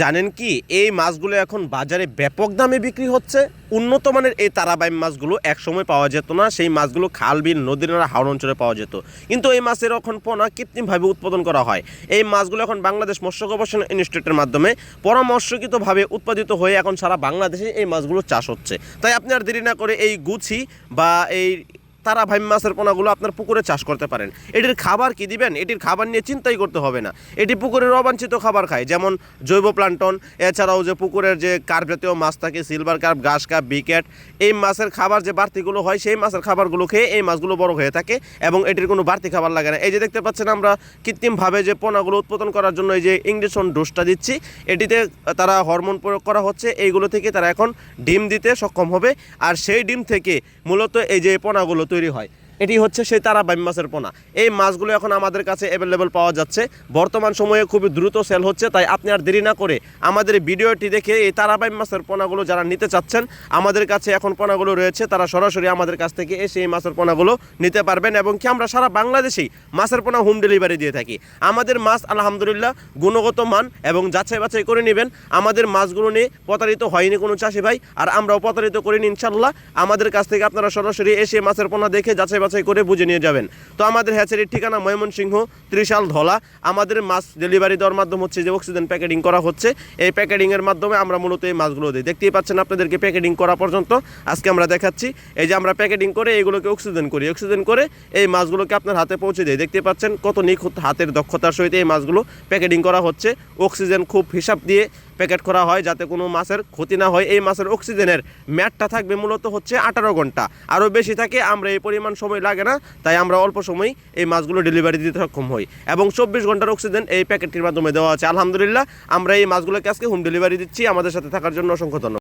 জানেন কি, এই মাছগুলো এখন বাজারে ব্যাপক দামে বিক্রি হচ্ছে। উন্নত মানের এই তারাবাইম মাছগুলো একসময় পাওয়া যেত না, সেই মাছগুলো খাল বিল নদীর নালা হাওড় অঞ্চলে পাওয়া যেত। কিন্তু এই মাছের এখন পোনা কৃত্রিমভাবে উৎপাদন করা হয়। এই মাছগুলো এখন বাংলাদেশ মৎস্য গবেষণা ইনস্টিটিউটের মাধ্যমে পরামর্শকৃতভাবে উৎপাদিত হয়ে এখন সারা বাংলাদেশে এই মাছগুলো চাষ হচ্ছে। তাই আপনি আর দেরি না করে এই গুছি বা এই তারা ভাই মাছের পোনাগুলো আপনার পুকুরে চাষ করতে পারেন। এটির খাবার কি দিবেন? এটির খাবার নিয়ে চিন্তাই করতে হবে না। এটি পুকুরের অবাঞ্ছিত খাবার খায়, যেমন জৈব প্লান্টন। এছাড়াও যে পুকুরের যে কার্প জাতীয় মাছ থাকে, সিলভার কার্প, ঘাস কার্প, বিকেট, এই মাছের খাবার যে বাড়তিগুলো হয়, সেই মাছের খাবারগুলো খেয়ে এই মাছগুলো বড় হয়ে থাকে এবং এটির কোনো বাড়তি খাবার লাগে না। এই যে দেখতে পাচ্ছেন আমরা কৃত্রিমভাবে যে পোনাগুলো উৎপাদন করার জন্য এই যে ইংলিশন ডোজটা দিচ্ছি, এটিতে তারা হরমোন প্রয়োগ করা হচ্ছে। এইগুলো থেকে তারা এখন ডিম দিতে সক্ষম হবে। আর সেই ডিম থেকে মূলত এই যে পোনাগুলো তৈরি হয়। এটি হচ্ছে সেই তারা বাইম মাছের পোনা। এই মাছগুলো এখন আমাদের কাছে অ্যাভেলেবেল পাওয়া যাচ্ছে। বর্তমান সময়ে খুবই দ্রুত সেল হচ্ছে, তাই আপনি আর দেরি না করে আমাদের ভিডিওটি দেখে এই তারা বাইম মাছের পোনাগুলো যারা নিতে চাচ্ছেন, আমাদের কাছে এখন পোনাগুলো রয়েছে, তারা সরাসরি আমাদের কাছ থেকে এসে এই মাছের পোনাগুলো নিতে পারবেন এবং কি আমরা সারা বাংলাদেশেই মাছের পোনা হোম ডেলিভারি দিয়ে থাকি। আমাদের মাছ আলহামদুলিল্লাহ গুণগত মান এবং যাচাই বাছাই করে নেবেন। আমাদের মাছগুলো নিয়ে প্রতারিত হয়নি কোনো চাষি ভাই, আর আমরাও প্রতারিত করিনি ইনশাল্লাহ আমাদের কাছ থেকে আপনারা সরাসরি এসে মাছের পোনা দেখে যাচাই বাছাই করে বুঝে নিয়ে যাবেন। তো আমাদের হ্যাচারির ঠিকানা ময়মনসিংহ, ত্রিশাল ধলা। আমাদের মাছ ডেলিভারি দেওয়ার মাধ্যম হচ্ছে যে অক্সিজেন প্যাকেটিং করা হচ্ছে। এই প্যাকেটিংয়ের মাধ্যমে আমরা মূলত এই মাছগুলো দিই। দেখতেই পাচ্ছেন আপনাদেরকে প্যাকেটিং করা পর্যন্ত। আজকে আমরা দেখাচ্ছি, এই যে আমরা প্যাকেটিং করে এইগুলোকে অক্সিজেন করি। অক্সিজেন করে এই মাছগুলোকে আপনার হাতে পৌঁছে দিই। দেখতে পাচ্ছেন কত নিখুঁত হাতের দক্ষতার সহিত এই মাছগুলো প্যাকেটিং করা হচ্ছে। অক্সিজেন খুব হিসাব দিয়ে প্যাকেট করা হয় যাতে কোনো মাছের ক্ষতি না হয়। এই মাছের অক্সিজেনের ম্যাটটা থাকবে মূলত হচ্ছে আঠারো ঘণ্টা। আরও বেশি থাকে, আমরা এই পরিমাণ সময় লাগে না, তাই আমরা অল্প সময় এই মাছগুলো ডেলিভারি দিতে সক্ষম হই। এবং চব্বিশ ঘণ্টার অক্সিজেন এই প্যাকেটটির মাধ্যমে দেওয়া আছে। আলহামদুলিল্লাহ, আমরা এই মাছগুলোকে আজকে হোম ডেলিভারি দিচ্ছি। আমাদের সাথে থাকার জন্য অসংখ্য ধন্যবাদ।